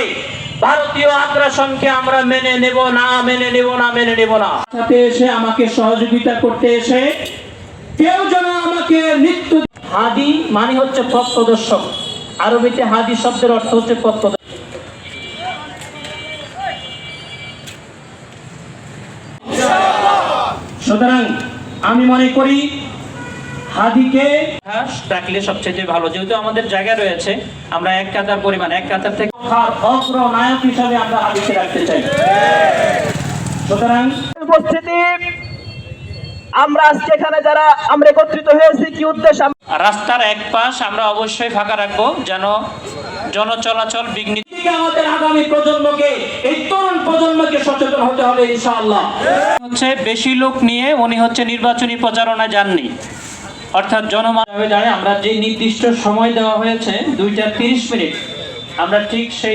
এই ভারতীয় আগ্রাসনকে আমরা মেনে নেব না মেনে নেব না মেনে নেব না। সাথে এসে আমাকে সহযোগিতা করতে এসে কেউ যেন আমাকে নিত্য হাদি মানে হচ্ছে পথপ্রদর্শক আরবিতে হাদি শব্দের অর্থ হচ্ছে পথপ্রদর্শক সুতরাং আমি মনে করি হাদিকে ডাকলে সবচেয়ে ভালো। যেহেতু আমাদের জায়গা রয়েছে আমরা এক কাতার পরিমাণ এক কাতার থেকে অগ্র নায়ক হিসাবে আমরা হাদিকে রাখতে চাই। সুতরাং উপস্থিতি আমরা আজকে এখানে যারা আমরা একত্রিত হয়েছি কি উদ্দেশ্য রাস্তার এক পাশ আমরা অবশ্যই ফাঁকা রাখব যেন জনচলাচল বিঘ্নিত আমাদের আগামী প্রজন্মকে এই তরুণ প্রজন্মকে সচেতন হতে হবে ইনশাআল্লাহ। হচ্ছে বেশি লোক নিয়ে উনি হচ্ছে নির্বাচনী প্রচারণা যাননি। অর্থাৎ জনমানবে দাঁড়িয়ে আমরা যে নির্দিষ্ট সময় দেওয়া হয়েছে, দুইটা তিরিশ মিনিট, আমরা ঠিক সেই